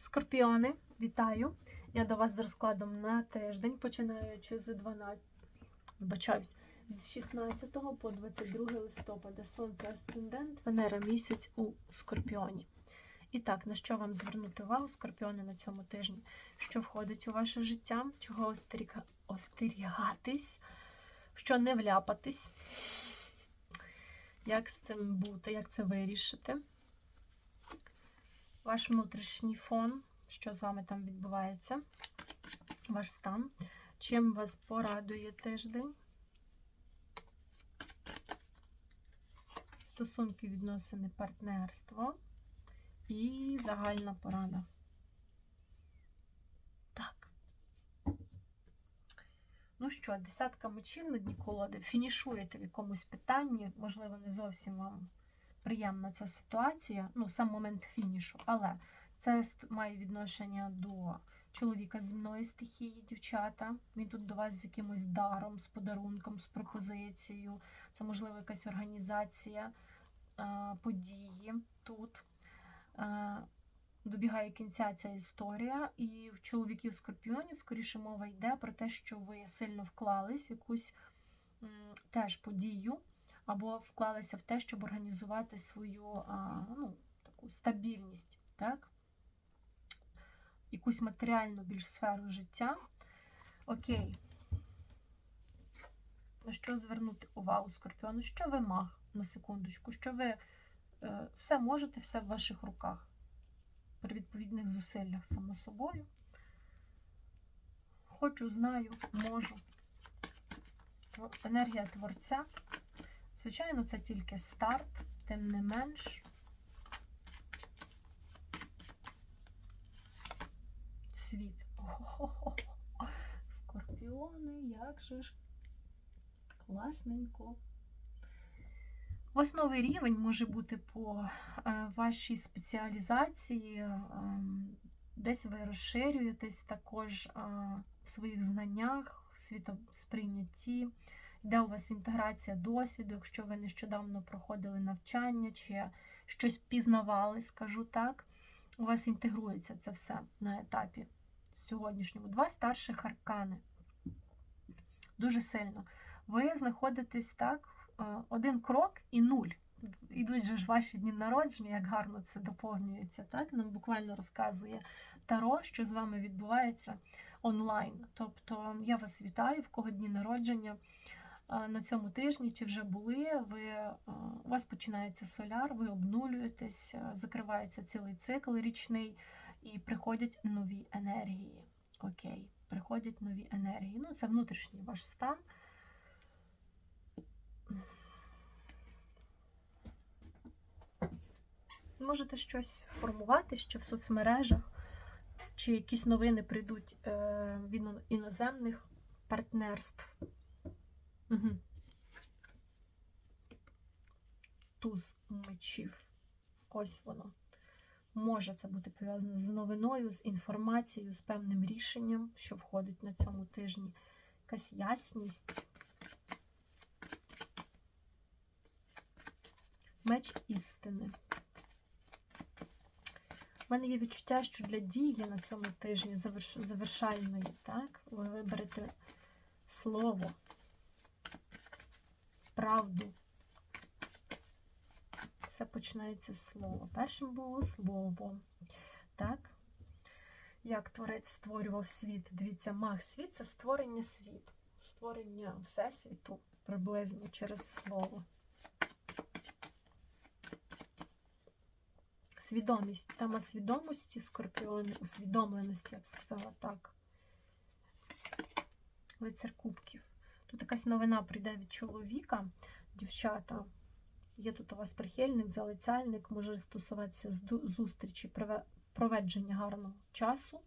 Скорпіони, вітаю! Я до вас з розкладом на тиждень, починаючи з 12, вибачаюсь, з 16 по 22 листопада. Сонце асцендент, Венера місяць у Скорпіоні. І так, на що вам звернути увагу, скорпіони на цьому тижні? Що входить у ваше життя? Чого остеріга... остерігатись? Що не вляпатись? Як з цим бути, як це вирішити? Ваш внутрішній фон, що з вами там відбувається, ваш стан, чим вас порадує тиждень, стосунки, відносини, партнерство і загальна порада. Так. Ну що, десятка мечів на дні колоди. Фінішуєте в якомусь питанні, можливо, не зовсім вам приємна ця ситуація, ну, сам момент фінішу, але це має відношення до чоловіка з земної стихії, дівчата. Він тут до вас з якимось даром, з подарунком, з пропозицією. Це, можливо, якась організація е, події тут. Е, Добігає кінця ця історія, і в чоловіків скорпіонів скоріше мова йде про те, що ви сильно вклались в якусь м, теж подію, або вклалися в те, щоб організувати свою ну, таку стабільність, так? якусь матеріальну більш сферу життя. Окей. На що звернути увагу скорпіону? Що ви маг на секундочку, що ви е, все можете, все в ваших руках. При відповідних зусиллях, само собою. Хочу, знаю, можу. Енергія творця. Звичайно, це тільки старт, тим не менш. Світ. О-хо-хо-хо. Скорпіони, як же ж класненько. Новий рівень може бути по е, вашій спеціалізації. ем, Десь ви розширюєтесь також е, в своїх знаннях, світосприйнятті. Йде у вас інтеграція досвіду, якщо ви нещодавно проходили навчання чи щось пізнавали, скажу так, у вас інтегрується це все на етапі сьогоднішньому. Два старших аркани. Дуже сильно. Ви знаходитесь так, е, один крок і нуль. Ідуть же ж ваші дні народження, як гарно це доповнюється. Так? Нам буквально розказує Таро, що з вами відбувається онлайн. Тобто я вас вітаю, в кого дні народження на цьому тижні, чи вже були, ви, у вас починається соляр, ви обнулюєтесь, закривається цілий цикл річний, і приходять нові енергії. Окей, приходять нові енергії. Ну, це внутрішній ваш стан. Можете щось формувати ще в соцмережах, чи якісь новини прийдуть е, від іноземних партнерств. Туз мечів. Ось воно. Може це бути пов'язано з новиною, з інформацією, з певним рішенням, що входить на цьому тижні. Якась ясність. Меч істини. У мене є відчуття, що для дії на цьому тижні завершальної, так, ви виберете слово, правду. Все починається з слова. Першим було слово. Так? Як творець створював світ? Дивіться, маг світ це створення світу, створення всесвіту приблизно через слово. Свідомість. Тема свідомості, скорпіони, усвідомленості, я б сказала так. Лицар кубків. Тут якась новина прийде від чоловіка, дівчата. Є тут у вас прихильник, залицяльник, може стосуватися зустрічі, прове- проведження гарного часу.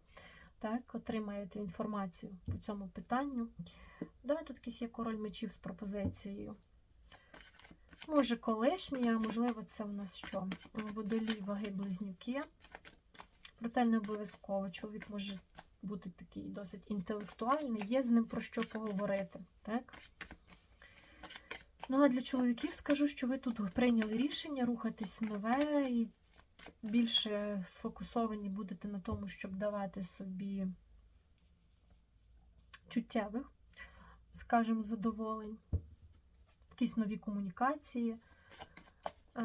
Так, отримаєте інформацію по цьому питанню. Давай тут якийсь є король мечів з пропозицією. Може, колишній, а можливо, це в нас що? Водолій ваги близнюки. Проте не обов'язково. Чоловік може бути такий досить інтелектуальний, є з ним про що поговорити. Так? Ну, а для чоловіків скажу, що ви тут прийняли рішення рухатись нове і більше сфокусовані будете на тому, щоб давати собі чуттєвих, скажімо, задоволень, якісь нові комунікації, е,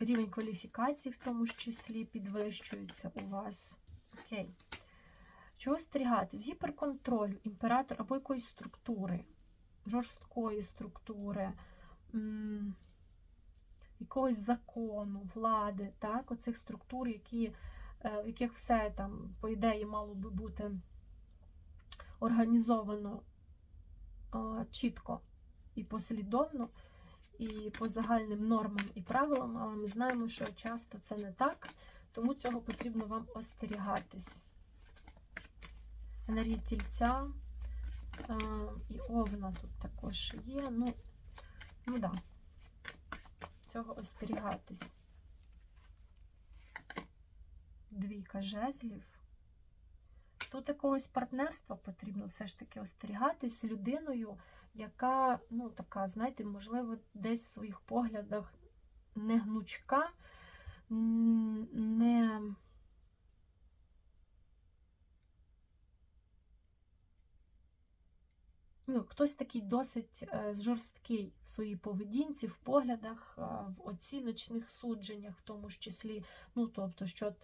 рівень кваліфікації в тому числі підвищується у вас. Окей. Чого стерігати? З гіперконтролю, імператор або якоїсь структури, жорсткої структури, якогось закону, влади, так, оцих структур, які, е, в яких все там, по ідеї, мало би бути організовано чітко і послідовно, і по загальним нормам і правилам, але ми знаємо, що часто це не так, тому цього потрібно вам остерігатись. Енергія тільця а, і овна тут також є. Ну, ну да, цього остерігатись. Двійка жезлів. Тут якогось партнерства потрібно все ж таки остерігатись з людиною, яка, ну, така, знаєте, можливо, десь в своїх поглядах не гнучка, не. Ну, хтось такий досить е, жорсткий в своїй поведінці, в поглядах, е, в оціночних судженнях, в тому ж числі. Ну, тобто, що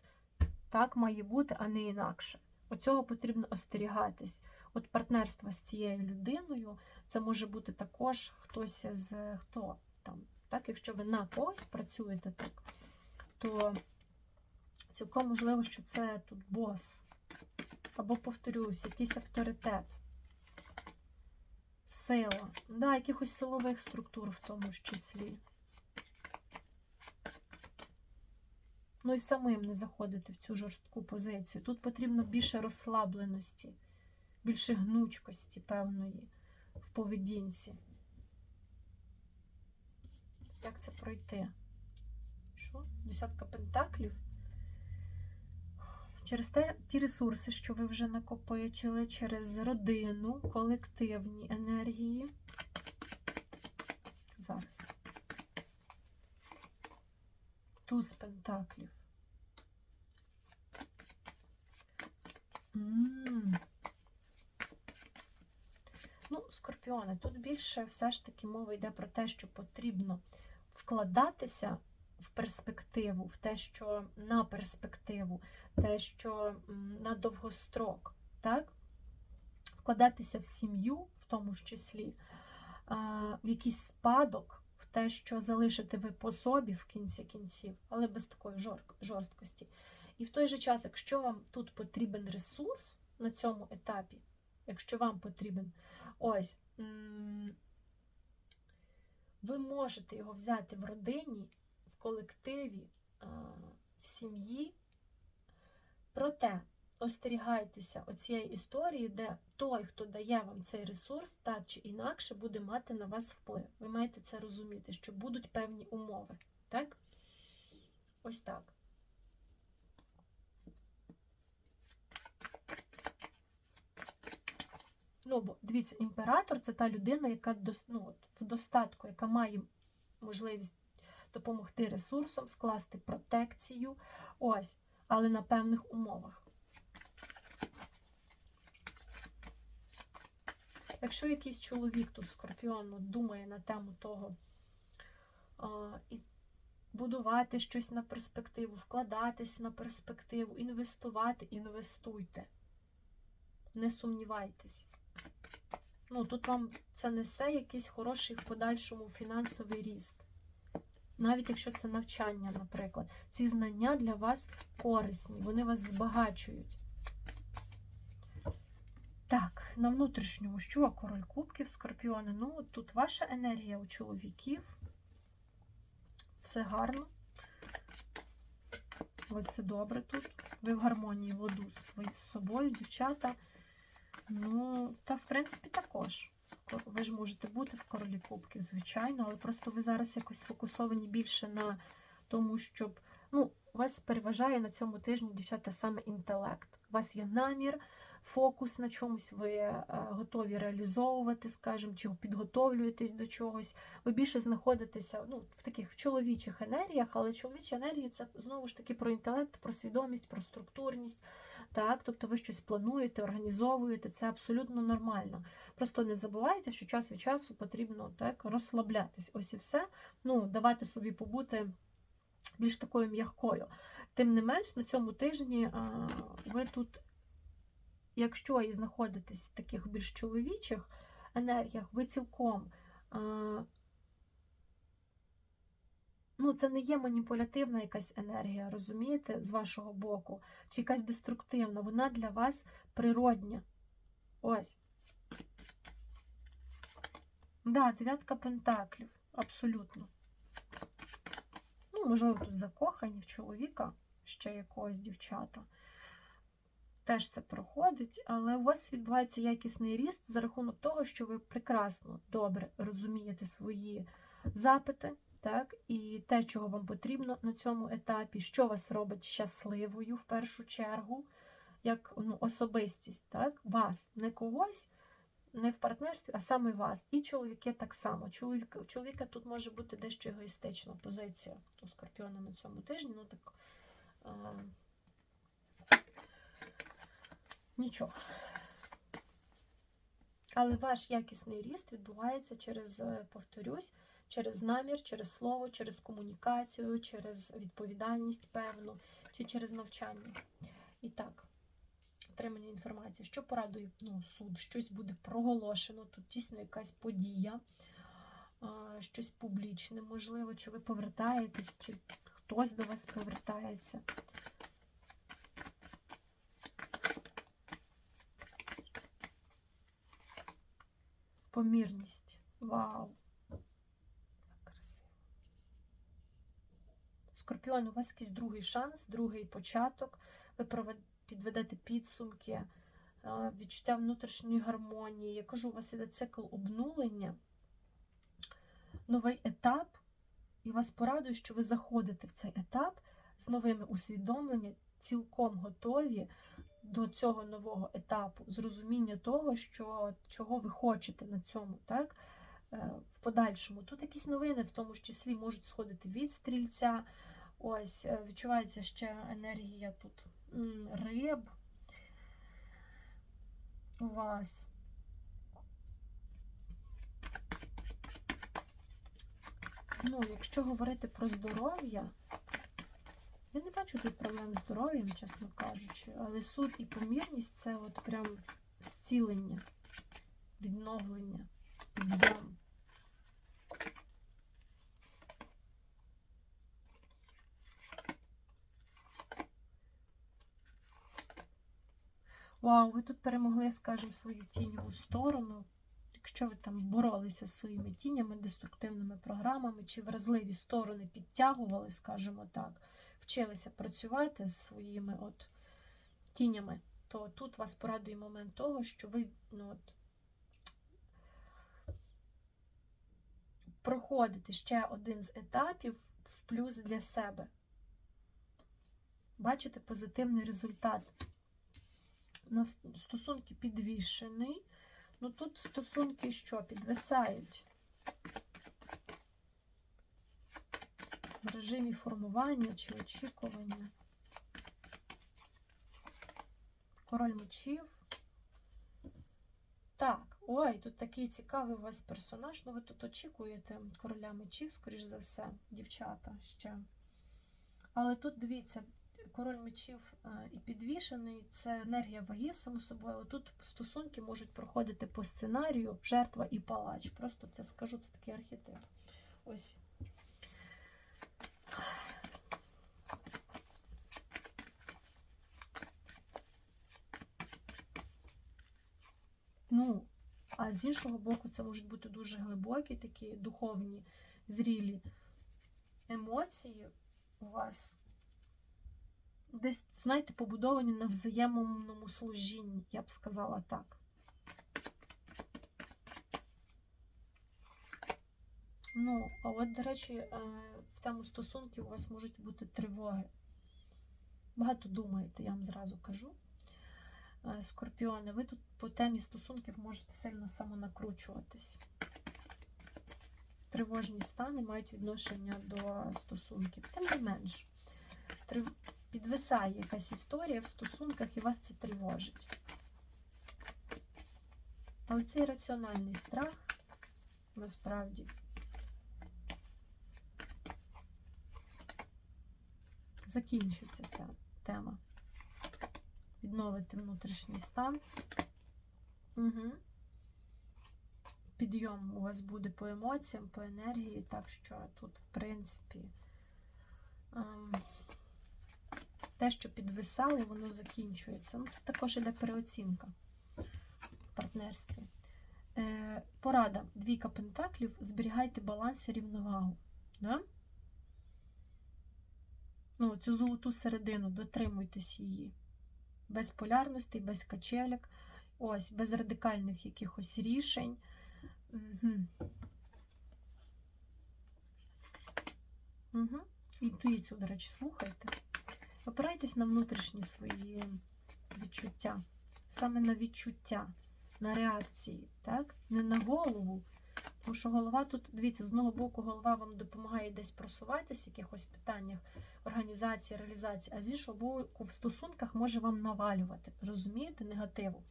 так має бути, а не інакше. Оцього потрібно остерігатись. От партнерство з цією людиною, це може бути також хтось з хто там. Так, якщо ви на когось працюєте так, то цілком можливо, що це тут бос. Або, повторюсь, якийсь авторитет, сила, да, якихось силових структур в тому ж числі. Ну і самим не заходити в цю жорстку позицію. Тут потрібно більше розслабленості, більше гнучкості певної в поведінці. Як це пройти? Що? Десятка пентаклів. Через те, ті ресурси, що ви вже накопичили, через родину, колективні енергії. Зараз. Туз пентаклів. М. Ну, скорпіони, тут більше все ж таки мова йде про те, що потрібно вкладатися в перспективу, в те, що на перспективу, те, що на довгострок, так? Вкладатися в сім'ю, в тому ж числі, в якийсь спадок, в те, що залишите ви по собі в кінці кінців, але без такої жорсткості. І в той же час, якщо вам тут потрібен ресурс на цьому етапі, якщо вам потрібен, ось, ви можете його взяти в родині, колективі, в сім'ї. Проте остерігайтеся оцієї історії, де той, хто дає вам цей ресурс, так чи інакше буде мати на вас вплив. Ви маєте це розуміти, що будуть певні умови. Так? Ось так. Ну, бо дивіться, імператор це та людина, яка ну, от, в достатку, яка має можливість допомогти ресурсом, скласти протекцію. Ось, але на певних умовах. Якщо якийсь чоловік тут скорпіон от, думає на тему того а, і будувати щось на перспективу, вкладатись на перспективу, інвестувати, інвестуйте. Не сумнівайтесь. Ну, тут вам це несе якийсь хороший в подальшому фінансовий ріст. Навіть якщо це навчання, наприклад, ці знання для вас корисні, вони вас збагачують. Так, на внутрішньому що? Король кубків, скорпіони. Ну, тут ваша енергія у чоловіків. Все гарно. Ось все добре тут. Ви в гармонії воду з собою, дівчата. Ну, та, в принципі, також. Ви ж можете бути в королі кубків, звичайно, але просто ви зараз якось сфокусовані більше на тому, щоб. Ну, вас переважає на цьому тижні, дівчата, саме інтелект. У вас є намір, фокус на чомусь, ви е, готові реалізовувати, скажімо, чи підготовлюєтесь до чогось. Ви більше знаходитеся ну, в таких чоловічих енергіях, але чоловічі енергії це знову ж таки про інтелект, про свідомість, про структурність. Так, тобто ви щось плануєте, організовуєте, це абсолютно нормально. Просто не забувайте, що час від часу потрібно так розслаблятись. Ось і все. Ну, давати собі побути більш такою м'якою. Тим не менш, на цьому тижні ви тут, якщо і знаходитесь в таких більш чоловічих енергіях, ви цілком. Ну, це не є маніпулятивна якась енергія, розумієте, з вашого боку, чи якась деструктивна, вона для вас природня. Ось. Да, дев'ятка пентаклів, абсолютно. Ну, можливо, тут закохані в чоловіка, ще якогось дівчата. Теж це проходить, але у вас відбувається якісний ріст за рахунок того, що ви прекрасно добре розумієте свої запити, так, і те, чого вам потрібно на цьому етапі, що вас робить щасливою в першу чергу, як ну, особистість, так, вас, не когось, не в партнерстві, а саме вас. І чоловіки так само. Чоловік, у чоловіка тут може бути дещо егоїстична позиція у Скорпіона на цьому тижні. Ну так а, нічого. Але ваш якісний ріст відбувається через, е, повторюсь, через намір, через слово, через комунікацію, через відповідальність певну, чи через навчання. І так отримання інформації, що порадує ну, суд, щось буде проголошено, тут дійсно якась подія, щось публічне, можливо, чи ви повертаєтесь, чи хтось до вас повертається. Помірність. Вау! Як красиво. Скорпіон, у вас якийсь другий шанс, другий початок. Ви підведете підсумки, відчуття внутрішньої гармонії. Я кажу, у вас іде цикл обнулення, новий етап, і вас порадую, що ви заходите в цей етап з новими усвідомленнями, цілком готові до цього нового етапу, зрозуміння того, що, чого ви хочете на цьому, так? Е, в подальшому. Тут якісь новини, в тому числі, можуть сходити від стрільця. Ось, е, відчувається ще енергія тут риб у вас. Ну, якщо говорити про здоров'я, я не бачу тут проблем з здоров'ям, чесно кажучи, але суд і помірність це от прям зцілення, відновлення, підйом. Вау, ви тут перемогли, скажімо, свою тіньову сторону. Якщо ви там боролися з своїми тінями, деструктивними програмами, чи вразливі сторони підтягували, скажімо так, вчилися працювати з своїми от тінями, то тут вас порадує момент того, що ви ну, от, проходите ще один з етапів в плюс для себе. Бачите позитивний результат на стосунки підвішений. Ну тут стосунки що? Підвисають. В режимі формування чи очікування. Король мечів. Так, ой, тут такий цікавий у вас персонаж. Ну, ви тут очікуєте короля мечів, скоріш за все, дівчата ще. Але тут дивіться, король мечів е, і підвішений це енергія ваги, само собою, але тут стосунки можуть проходити по сценарію жертва і палач. Просто це скажу, це такий архетип. Ось. Ну, а з іншого боку, це можуть бути дуже глибокі, такі духовні, зрілі емоції у вас десь, знаєте, побудовані на взаємному служінні, я б сказала так. Ну, а от, до речі, е, в тему стосунків у вас можуть бути тривоги. Багато думаєте, я вам зразу кажу. е, скорпіони, ви тут по темі стосунків можете сильно самонакручуватись. Тривожні стани мають відношення до стосунків. Тим не менш. Підвисає якась історія в стосунках і вас це тривожить. Але це раціональний страх, насправді. Закінчиться ця тема. Відновити внутрішній стан. Угу. Підйом у вас буде по емоціям, по енергії, так що тут, в принципі, ем, те, що підвисало, воно закінчується. Ну, тут також іде переоцінка в партнерстві. Е, порада. Двійка пентаклів. Зберігайте баланс і рівновагу. Да? Ну, цю золоту середину, дотримуйтесь її. Без полярностей, без качелек, ось, без радикальних якихось рішень. Угу. Угу. Інтуїцію, до речі, слухайте. Опирайтесь на внутрішні свої відчуття. Саме на відчуття, на реакції, так? Не на голову. Тому що голова тут, дивіться, з одного боку, голова вам допомагає десь просуватись в якихось питаннях організації, реалізації, а з іншого боку, в стосунках може вам навалювати, розумієте, негативу.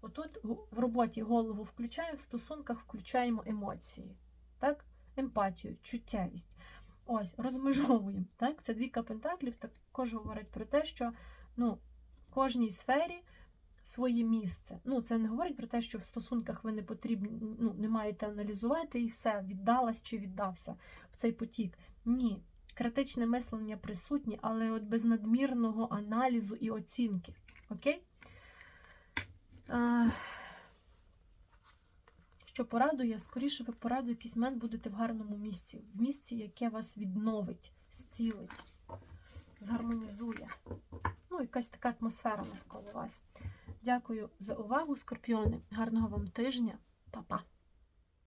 Отут в роботі голову включаємо, в стосунках включаємо емоції, так? емпатію, чуттєвість. Ось, розмежовуємо. Так? Це двійка пентаклів також говорить про те, що ну, в кожній сфері своє місце. Ну, Це не говорить про те, що в стосунках ви не потрібні, ну, не маєте аналізувати і все, віддалась чи віддався в цей потік. Ні. Критичне мислення присутнє, але от без надмірного аналізу і оцінки. Окей? А, що порадує, скоріше ви пораду якийсь момент будете в гарному місці, в місці, яке вас відновить, зцілить, згармонізує. Ну, якась така атмосфера навколо вас. Дякую за увагу, скорпіони. Гарного вам тижня, Па-па!